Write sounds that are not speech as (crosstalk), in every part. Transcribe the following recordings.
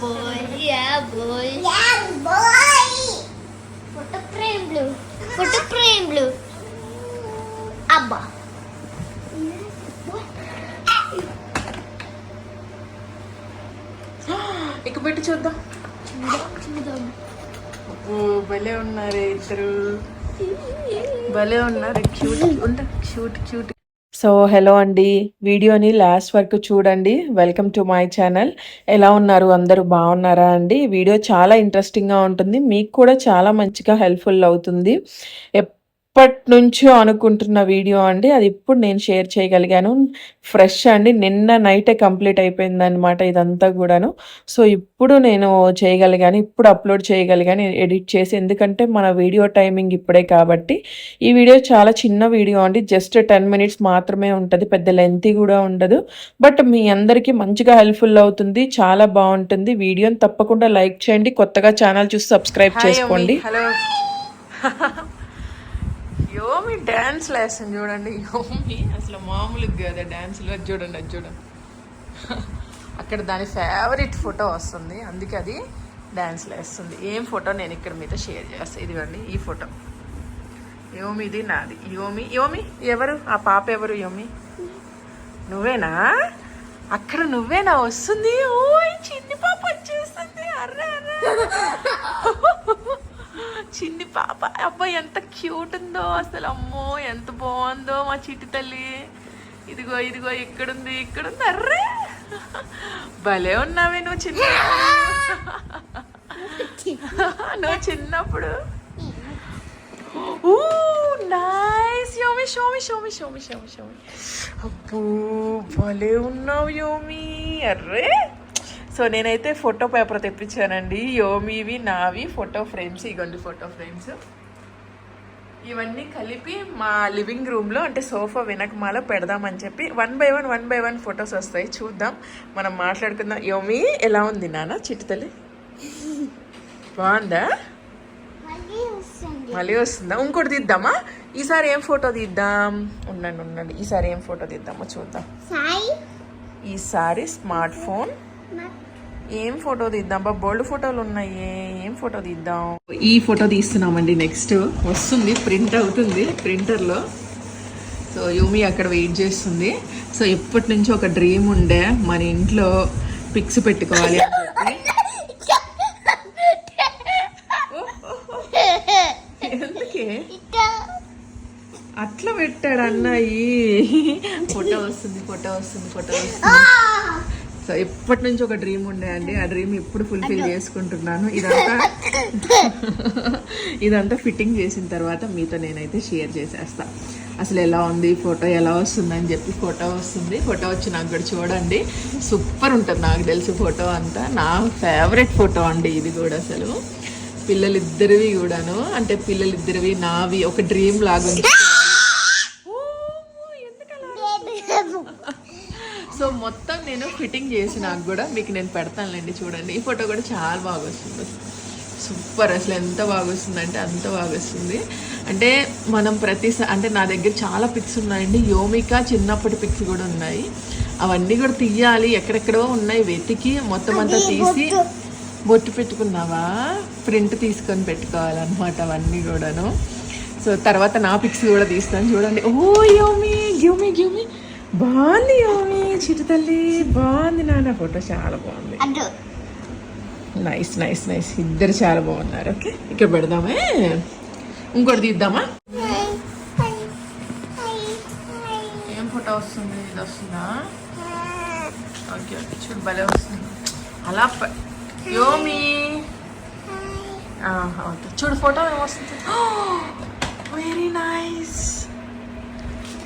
Bye యా bye photo ఫ్రేమ్లు photo ఫ్రేమ్లు అబ్బా ఇక పెట్టి చూద్దాం. చూద్దాం ఓ భలే ఉన్నారు ఇద్దరు. భలే ఉన్నారు. క్యూట్ ఉంట క్యూట్ క్యూట్ సో హలో అండి వీడియోని లాస్ట్ వరకు చూడండి. వెల్కమ్ టు మై ఛానల్ ఎలా ఉన్నారు? అందరూ బాగున్నారా అండి? వీడియో చాలా ఇంట్రెస్టింగ్గా ఉంటుంది. మీకు కూడా చాలా మంచిగా హెల్ప్ఫుల్ అవుతుంది. ఎప్పటి నుంచో అనుకుంటున్న వీడియో అండి. అది ఇప్పుడు నేను షేర్ చేయగలిగాను. ఫ్రెష్ అండి. నిన్న నైటే కంప్లీట్ అయిపోయింది అనమాట ఇదంతా కూడాను. సో ఇప్పుడు నేను చేయగలిగాను. ఇప్పుడు అప్లోడ్ చేయగలిగాను. ఎడిట్ చేసి ఎందుకంటే మన వీడియో టైమింగ్ ఇప్పుడే కాబట్టి. ఈ వీడియో చాలా చిన్న వీడియో అండి. జస్ట్ టెన్ మినిట్స్ మాత్రమే ఉంటుంది. పెద్ద లెంతీ కూడా ఉండదు. బట్ మీ అందరికీ మంచిగా హెల్ప్ఫుల్ అవుతుంది. చాలా బాగుంటుంది. వీడియోని తప్పకుండా లైక్ చేయండి. కొత్తగా ఛానల్ చూసి సబ్స్క్రైబ్ చేసుకోండి. హలో (laughs) యోమి డ్యాన్స్ లేస్తుంది చూడండి. యోమి అసలు మామూలుగా కదా డ్యాన్స్లో చూడండి అది చూడండి. అక్కడ దాని ఫేవరెట్ ఫోటో వస్తుంది. అందుకే అది డ్యాన్స్ వేస్తుంది ఏం ఫోటో నేను ఇక్కడ మీతో షేర్ చేస్తాను ఇదిగోండి ఈ ఫోటో యోమి ఇది నాది. యోమి యోమి ఎవరు? ఆ పాప ఎవరు యోమి? నువ్వేనా? అక్కడ నువ్వేనా? వస్తుంది. ఓయ్ చిన్ని పాప వచ్చేస్తుంది. అర్రే అర్రే. అబ్బాయి అబ్బాయి ఎంత క్యూట్ ఉందో అసలు అమ్మో ఎంత బాగుందో మా చిట్టి తల్లి. ఇదిగో ఇదిగో ఇక్కడుంది ఇక్కడుంది. అర్రే! భలే ఉన్నావే నువ్వు చిన్న నువ్వు చిన్నప్పుడు. Nice Yomi show me show me show me show me show me అబ్బో భలే ఉన్నావు యోమి. అర్రే! సో నేనైతే ఫోటో పేపర్ తెప్పించానండి. యోమివి నావి ఫోటో ఫ్రేమ్స్ ఇగోండి ఫోటో ఫ్రేమ్స్. ఇవన్నీ కలిపి మా లివింగ్ రూమ్లో అంటే సోఫా వెనకమాల పెడదామని చెప్పి one by one one by one photos వస్తాయి. చూద్దాం. మనం మాట్లాడుకుందాం. యోమి ఎలా ఉంది నాన్న? చిట్టి తల్లి? బాగుందా? మళ్ళీ వస్తుంది. ఇంకోటి తీద్దామా? ఈసారి ఏం ఫోటో తీద్దాం? ఉండండి ఉండండి. ఈసారి ఏం ఫోటో తీద్దామో చూద్దాం. ఈసారి స్మార్ట్ ఫోన్. ఏం ఫోటో తీద్దాం? బా బోల్డ్ ఫోటోలు ఉన్నాయి. ఏం ఫోటో తీద్దాం? ఈ ఫోటో తీస్తున్నామండి నెక్స్ట్. వస్తుంది ప్రింట్ అవుతుంది ప్రింటర్లో. సో యూమి అక్కడ వెయిట్ చేస్తుంది. సో ఎప్పటి నుంచో ఒక డ్రీమ్ ఉండే మన ఇంట్లో పిక్స్ పెట్టుకోవాలి అని చెప్పి. ఎందుకే? అట్లా పెట్టాడు అన్నాయి ఫోటో వస్తుంది ఫోటో వస్తుంది ఫోటో వస్తుంది. సో ఎప్పటి నుంచి ఒక డ్రీమ్ ఉండే అండి? ఆ డ్రీమ్ ఇప్పుడు ఫుల్ఫిల్ చేసుకుంటున్నాను? ఇదంతా (laughs) ఇదంతా ఫిట్టింగ్ చేసిన తర్వాత మీతో నేనైతే షేర్ చేసేస్తా. అసలు ఎలా ఉంది? ఫోటో ఎలా వస్తుంది అని చెప్పి ఫోటో వస్తుంది. ఫోటో వచ్చి నాకు కూడా చూడండి. సూపర్ ఉంటుంది నాకు తెలిసి ఫోటో అంతా. నా ఫేవరెట్ ఫోటో అండి ఇది కూడా అసలు. పిల్లలిద్దరివి కూడాను. అంటే పిల్లలిద్దరివి నావి ఒక డ్రీమ్ లాగా ఉంది సో మొత్తం నేను ఫిట్టింగ్ చేసి నాకు కూడా మీకు నేను పెడతానులేండి చూడండి. ఈ ఫోటో కూడా చాలా బాగా వస్తుంది. సూపర్ అసలు ఎంత బాగా వస్తుందంటే అంత బాగా వస్తుంది. అంటే మనం ప్రతిసారి అంటే నా దగ్గర చాలా పిక్స్ ఉన్నాయండి. యోమిక చిన్నప్పటి పిక్స్ కూడా ఉన్నాయి. అవన్నీ కూడా తీయాలి. ఎక్కడెక్కడో ఉన్నాయి. వెతికి మొత్తం అంతా తీసి బొట్టు. పెట్టుకున్నావా? ప్రింట్ తీసుకొని పెట్టుకోవాలన్నమాట అవన్నీ కూడాను. సో తర్వాత నా పిక్స్ కూడా తీస్తాను చూడండి. ఓ యోమి గివ్మి గివ్మి బాగుంది యోమి చిరు తల్లి. బాగుంది నాన్న. ఫోటో చాలా బాగుంది. నైస్ నైస్ నైస్ ఇద్దరు చాలా బాగున్నారు. ఓకే? ఇక్కడ పెడదామే? ఇంకోటి తీద్దామా? ఏం ఫోటో వస్తుంది? ఇది వస్తుందా? Okay okay. చూడు భలే వస్తుంది. అలా యోమి. ఓకే. చూడు ఫోటో ఏమొస్తుంది very nice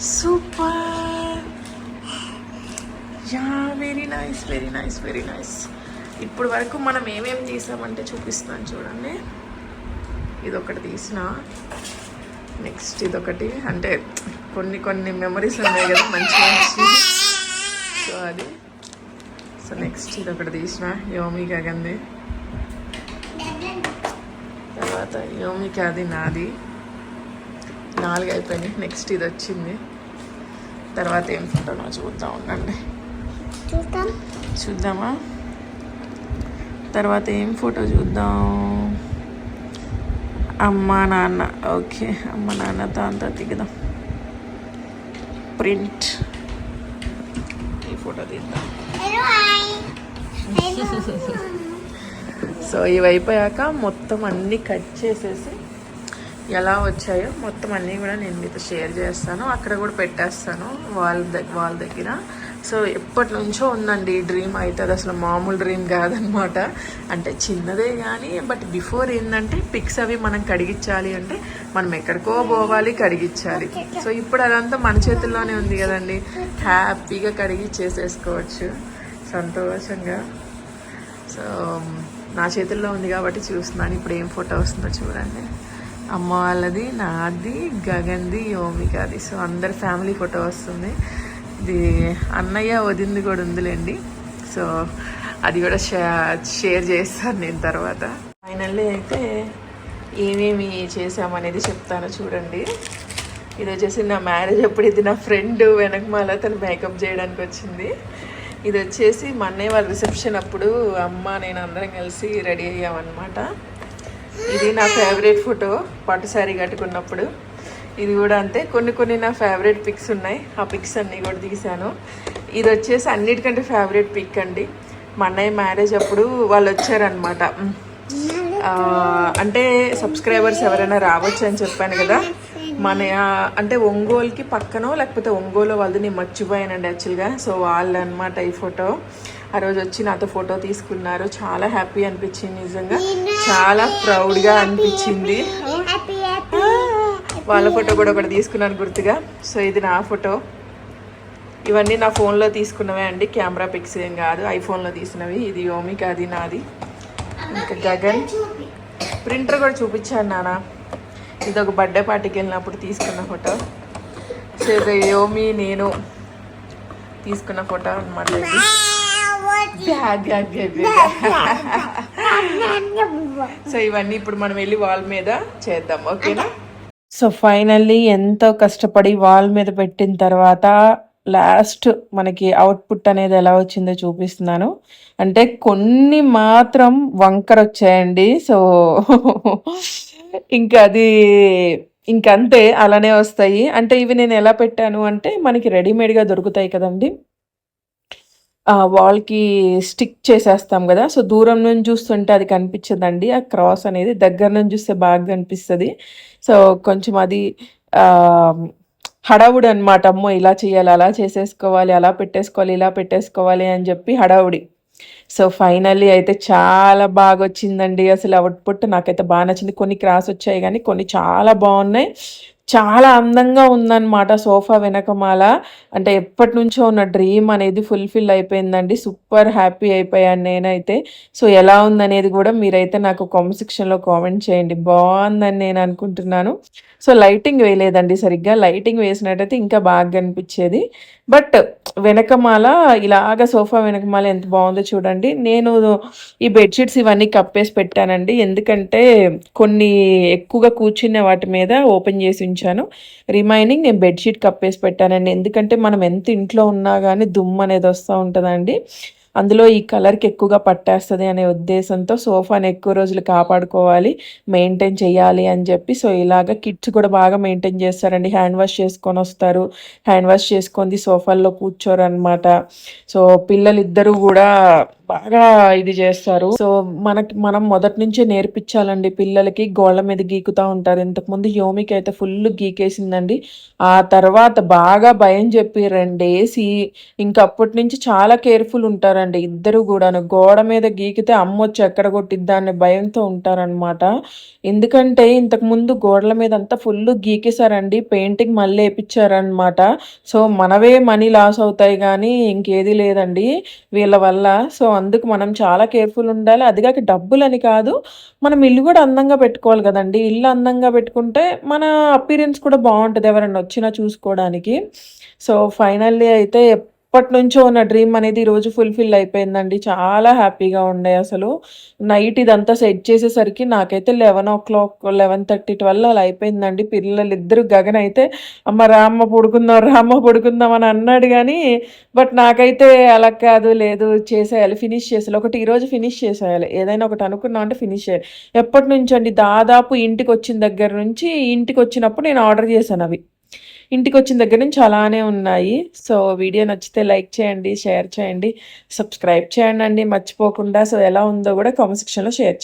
super yeah very nice very nice very nice ఇప్పుడు వరకు మనం ఏమేమి తీసామంటే చూపిస్తాను చూడండి. ఇది ఒకటి తీసిన. నెక్స్ట్ ఇదొకటి. అంటే కొన్ని కొన్ని మెమరీస్ ఉన్నాయి కదా మంచి మంచి. సో అది. సో నెక్స్ట్ ఇది ఒకటి తీసిన. యోమి గగంది తర్వాత యోమికి అది నాది. నాలుగు అయిపోయినాయి నెక్స్ట్ ఇది వచ్చింది తర్వాత ఏం ఫోటోనో చూద్దాం ఉండండి. చూద్దాం. చూద్దామా? తర్వాత ఏం ఫోటో చూద్దాం? అమ్మ నాన్న. ఓకే అమ్మ నాన్నతో అంతా దిగుదాం. ప్రింట్. ఈ ఫోటో తీద్దాం. సో ఇవి అయిపోయాక మొత్తం అన్నీ కట్ చేసేసి ఎలా వచ్చాయో మొత్తం అన్నీ కూడా నేను మీతో షేర్ చేస్తాను. అక్కడ కూడా పెట్టేస్తాను వాళ్ళ దగ్గర వాళ్ళ దగ్గర. సో ఎప్పటి నుంచో ఉందండి ఈ డ్రీమ్ అయితే అది అసలు మామూలు డ్రీమ్ కాదనమాట. అంటే చిన్నదే కానీ బట్ బిఫోర్ ఏంటంటే పిక్స్ అవి మనం కడిగించాలి అంటే మనం ఎక్కడికో పోవాలి కడిగించాలి సో ఇప్పుడు అదంతా మన చేతుల్లోనే ఉంది కదండి. హ్యాపీగా కడిగి చేసేసుకోవచ్చు సంతోషంగా. సో నా చేతుల్లో ఉంది కాబట్టి చూస్తున్నాను. ఇప్పుడు ఏం ఫోటో వస్తుందో చూడండి. అమ్మ వాళ్ళది నాది గగన్ది యోమికాది సో అందరి ఫ్యామిలీ ఫోటో వస్తుంది. ఇది అన్నయ్య వదింది కూడా ఉందిలేండి. సో అది కూడా షే- షేర్ చేస్తాను నేను తర్వాత. ఫైనల్లీ అయితే ఏమేమి చేసామనేది చెప్తాను చూడండి. ఇది వచ్చేసి నా మ్యారేజ్ అప్పుడు ఇది నా ఫ్రెండ్ వెనకమాల తను మేకప్ చేయడానికి వచ్చింది. ఇది వచ్చేసి మా అన్నయ్య వాళ్ళ రిసెప్షన్ అప్పుడు అమ్మ నేను అందరం కలిసి రెడీ అయ్యామన్నమాట. ఇది నా ఫేవరెట్ ఫోటో పట్టు శారీ కట్టుకున్నప్పుడు. ఇది కూడా అంతే. కొన్ని కొన్ని నా ఫేవరెట్ పిక్స్ ఉన్నాయి. ఆ పిక్స్ అన్నీ కూడా తీశాను. ఇది వచ్చేసి అన్నిటికంటే ఫేవరెట్ పిక్ అండి. మా అన్నయ్య మ్యారేజ్ అప్పుడు వాళ్ళు వచ్చారనమాట అంటే సబ్స్క్రైబర్స్ ఎవరైనా రావచ్చు అని చెప్పాను కదా. మన అంటే ఒంగోలుకి పక్కనో లేకపోతే ఒంగోలు వాళ్ళది నేను మర్చిపోయానండి యాక్చువల్గా సో వాళ్ళు అనమాట ఈ ఫోటో ఆ రోజు వచ్చి నాతో ఫోటో తీసుకున్నారు. చాలా హ్యాపీ అనిపించింది నిజంగా. చాలా ప్రౌడ్గా అనిపించింది. వాళ్ళ ఫోటో కూడా ఒకటి తీసుకున్నాను గుర్తుగా. సో ఇది నా ఫోటో. ఇవన్నీ నా ఫోన్లో తీసుకున్నవే అండి. కెమెరా పిక్స్ ఏం కాదు. ఐఫోన్లో తీసినవి ఇది యోమిక అది నాది. ఇంకా గగన్. ప్రింటర్ కూడా చూపించాను నాన్న. ఇది ఒక బర్త్డే పార్టీకి వెళ్ళినప్పుడు తీసుకున్న ఫోటో. సో ఇది యోమి నేను తీసుకున్న ఫోటో అనమాట. సో ఇవన్నీ ఇప్పుడు మనం వెళ్ళి వాల్ మీద చేద్దాం. ఓకేనా? సో ఫైనల్లీ ఎంతో కష్టపడి వాల్ మీద పెట్టిన తర్వాత లాస్ట్ మనకి అవుట్పుట్ అనేది ఎలా వచ్చిందో చూపిస్తున్నాను. అంటే కొన్ని మాత్రం వంకర వచ్చాయండి. సో ఇంకా అది ఇంకంతే అలానే వస్తాయి. అంటే ఇవి నేను ఎలా పెట్టాను అంటే మనకి రెడీమేడ్గా దొరుకుతాయి కదండి. వాల్కి స్టిక్ చేసేస్తాం కదా. సో దూరం నుంచి చూస్తుంటే అది కనిపించదండి. ఆ క్రాస్ అనేది దగ్గర నుంచి చూస్తే బాగా కనిపిస్తుంది. సో కొంచెం అది హడావుడి అనమాట అమ్మో ఇలా చేయాలి అలా చేసేసుకోవాలి అలా పెట్టేసుకోవాలి ఇలా పెట్టేసుకోవాలి అని చెప్పి హడావుడి. సో ఫైనల్లీ అయితే చాలా బాగా వచ్చిందండి. అసలు అవుట్పుట్ నాకైతే బాగా నచ్చింది. కొన్ని క్రాస్ వచ్చాయి కానీ కొన్ని చాలా బాగున్నాయి. చాలా అందంగా ఉందన్నమాట సోఫా వెనకమాల అంటే ఎప్పటి నుంచో ఉన్న డ్రీమ్ అనేది ఫుల్ఫిల్ అయిపోయిందండి. సూపర్ హ్యాపీ అయిపోయాను నేనైతే. సో ఎలా ఉందనేది కూడా మీరైతే నాకు కామెంట్ సెక్షన్లో కామెంట్ చేయండి. బాగుందని నేను అనుకుంటున్నాను. సో లైటింగ్ వేయలేదండి సరిగ్గా. లైటింగ్ వేసినట్టయితే ఇంకా బాగా కనిపించేది. బట్ వెనకమాల ఇలాగ సోఫా వెనకమాల ఎంత బాగుందో చూడండి. నేను ఈ బెడ్షీట్స్ ఇవన్నీ కప్పేసి పెట్టానండి. ఎందుకంటే కొన్ని ఎక్కువగా కూర్చునే వాటి మీద ఓపెన్ చేసి ఉంచాను రిమైనింగ్ నేను బెడ్షీట్ కప్పేసి పెట్టానండి. ఎందుకంటే మనం ఎంత ఇంట్లో ఉన్నా కానీ దుమ్ము అనేది వస్తూ ఉంటుందండి. అందులో ఈ కలర్కి ఎక్కువగా పట్టేస్తుంది అనే ఉద్దేశంతో సోఫాని ఎక్కువ రోజులు కాపాడుకోవాలి మెయింటైన్ చేయాలి అని చెప్పి సో ఇలాగ కిడ్స్ కూడా బాగా మెయింటైన్ చేస్తారండి. హ్యాండ్ వాష్ చేసుకొని వస్తారు. హ్యాండ్ వాష్ చేసుకొని సోఫాల్లో కూర్చోరు అనమాట సో పిల్లలిద్దరూ కూడా బాగా ఇది చేస్తారు. సో మనకి మనం మొదటి నుంచే నేర్పించాలండి. పిల్లలకి గోళ్ళ మీద గీకుతా ఉంటారు. ఇంతకుముందు యోమికి అయితే ఫుల్ గీకేసిందండి. ఆ తర్వాత బాగా భయం చెప్పి రెండేసి ఇంకా అప్పటి నుంచి చాలా కేర్ఫుల్ ఉంటారండి ఇద్దరు కూడాను. గోడ మీద గీకితే అమ్మ వచ్చి ఎక్కడ కొట్టిద్దా అనే భయంతో ఉంటారనమాట ఎందుకంటే ఇంతకు ముందు గోడల మీద అంతా ఫుల్ గీకేశారండి. పెయింటింగ్ మళ్ళీ వేపించారనమాట సో మనవే మనీ లాస్ అవుతాయి కానీ ఇంకేది లేదండి వీళ్ళ వల్ల. సో అందుకు మనం చాలా కేర్ఫుల్ ఉండాలి. అదిగాక డబ్బులు అని కాదు మనం ఇల్లు కూడా అందంగా పెట్టుకోవాలి కదండి. ఇల్లు అందంగా పెట్టుకుంటే మన అపీరెన్స్ కూడా బాగుంటుంది ఎవరైనా వచ్చినా చూసుకోవడానికి. సో ఫైనల్లీ అయితే అప్పటి నుంచో ఉన్న డ్రీమ్ అనేది ఈరోజు ఫుల్ఫిల్ అయిపోయిందండి. చాలా హ్యాపీగా ఉండే అసలు. నైట్ ఇదంతా సెట్ చేసేసరికి నాకైతే eleven o'clock eleven thirty twelve అలా అయిపోయిందండి. పిల్లలు ఇద్దరు గగన్ అయితే అమ్మ రామ్మ పడుకుందాం రామ్మ పడుకుందాం అని అన్నాడు కానీ బట్ నాకైతే అలా కాదు లేదు చేసేయాలి ఫినిష్ చేసేయాలి. ఒకటి ఈరోజు ఫినిష్ చేసేయాలి. ఏదైనా ఒకటి అనుకున్నా అంటే ఫినిష్ చేయాలి. ఎప్పటి నుంచి అండి దాదాపు ఇంటికి వచ్చిన దగ్గర నుంచి ఇంటికి వచ్చినప్పుడు నేను ఆర్డర్ చేశాను అవి. ఇంటికి వచ్చిన దగ్గర నుంచి అలానే ఉన్నాయి. సో వీడియో నచ్చితే లైక్ చేయండి షేర్ చేయండి సబ్స్క్రైబ్ చేయండి మర్చిపోకుండా సో ఎలా ఉందో కూడా కామెంట్ సెక్షన్లో షేర్